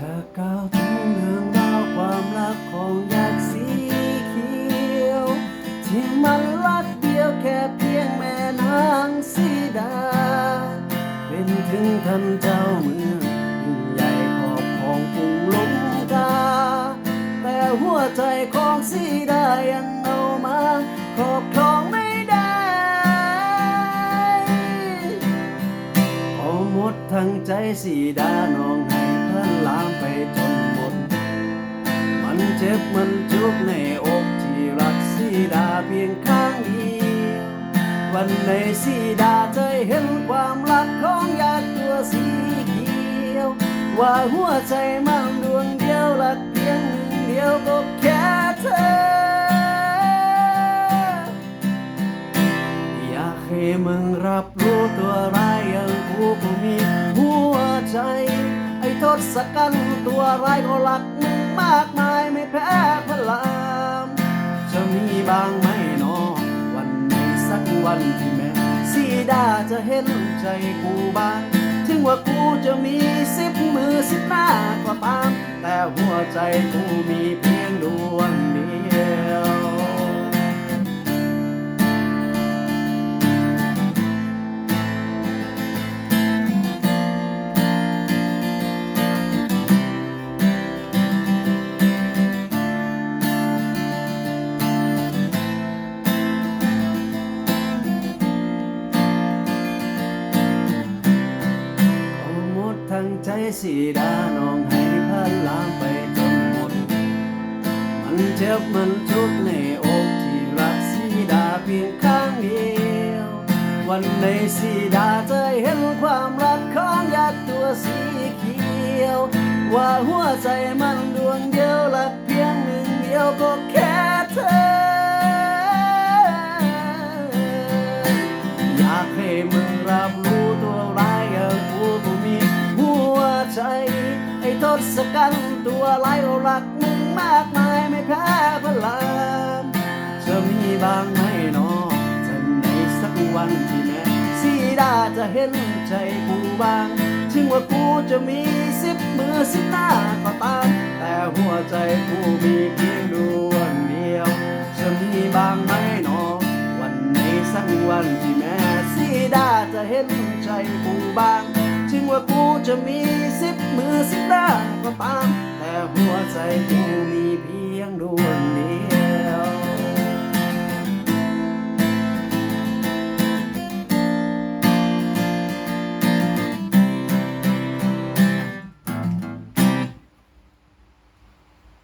จะกล่าวถึงเรื่องราความรักของยักสีเขียว ที่มันรักเดียวแค่เพียงแม่นางสีดา เป็นถึงท่เจ้าเมืองใหญ่ขอบของกรุงลงกา แต่หัวใจของสีดายังเอามาครอบครองไม่ได้เอาหมดทั้งใจสีดาน้องหา ลามไปจนหมด มันเจ็บมันจุกในอกที่รักสีดาเพียงข้างเดียววันในสีดาใจเห็นความรักของยาตัวสีเขียว ว่าหัวใจมันดวงเดียวรักเพียงหนึ่งเดียวก็แค่เธออยากให้มึงรับรู้ตัวร้ายอย่างกูก็มีหัวใจ ทศกัณฐ์ตัวร้ายก็รักมึงมากมายไม่แพ้พลามจะมีบางไหมเนอวันไหนสักวันที่แม่สีดาจะเห็นใจกูบ้างถึงว่ากูจะมีสิบมือสิบหน้าก็ตาม แต่หัวใจกูมีเพียงดวง ทั้งใจสีดาน้องให้พันลามไปจนหมด มันเจ็บมันทุกข์ในอกที่รักสีดาเพียงข้างเดียว วันในสีดาจะเห็นความรักของยักษ์ตัวสีเขียว ว่าหัวใจมันดวงเดียวรักเพียงหนึ่งเดียวก็แค่เธอ อยากให้มึงรับรู้ ไอ้ทศกัณฐ์ตัวร้ายก็รักมึงมากมายไม่แพ้พลังจะมีบางไหมนอจะในสักวันที่แม่สีดาจะเห็นใจกูบ้าง ถึงว่ากูจะมีสิบมือสิบหน้าก็ตาม แต่หัวใจกูมีเพียงดวงเดียว จะมีบางไหมนอวันไหนสักวันที่แม่สีดาจะเห็นใจกูบ้าง จะมีสิบมือสิบด้านก็ตาม แต่หัวใจกูมีเพียงดวงนี้